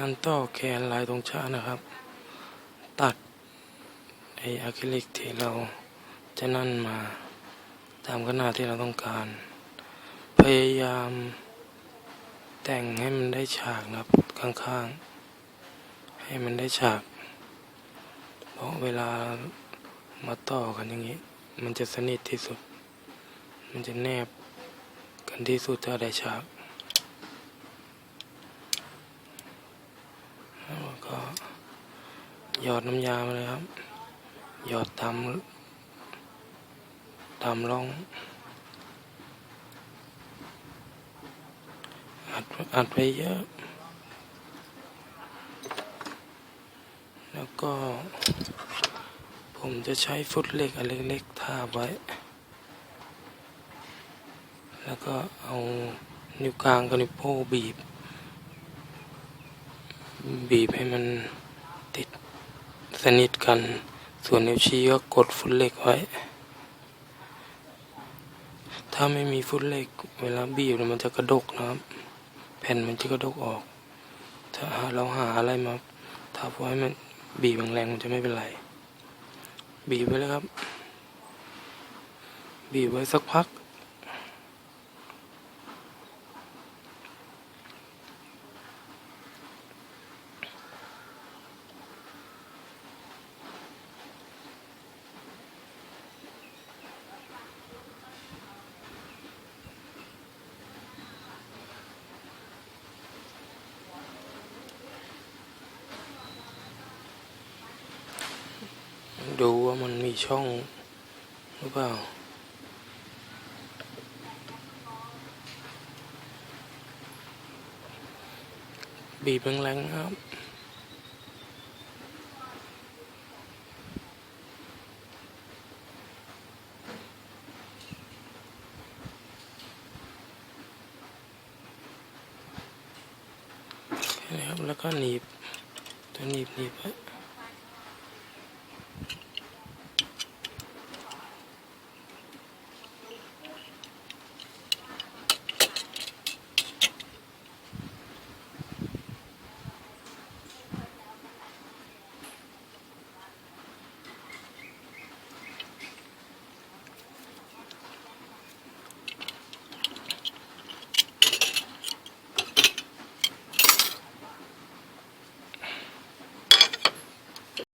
การต่อแกนลายตรงชานะครับ ตัดไออะคริลิกที่เราจะนั่นมาตามขนาดที่เราต้องการ พยายามแต่งให้มันได้ฉากนะครับข้างๆ ให้มันได้ฉาก เพราะเวลามาต่อกันอย่างนี้ มันจะสนิทที่สุด มันจะแนบกันที่สุดถ้าได้ฉาก แล้ว ก็หยอดน้ำยามาเลยครับ หยอดตามตามร่องอัดอัดไว้เยอะ แล้วก็ ผมจะใช้ฟุตเหล็กอันเล็กๆทาไว้ แล้วก็เอานิ้วกลางกับนิ้วโป้งบีบ บีบให้มันติดสนิทกัน ส่วนนิ้วชี้ก็กดฟุตเหล็กไว้ ถ้าไม่มีฟุตเหล็ก เวลาบีบมันจะกระดกนะครับ แผ่นมันจะกระดกออก ถ้าเราหาอะไรมาทับไว้มันบีบแรงๆมันจะไม่เป็นไร บีบไว้เลยครับ บีบไว้สักพัก ดูว่ามันมีช่องหรือเปล่า บีบแรงๆครับแค่นี้ครับแล้วก็หนีบตัวหนีบหนีบไว้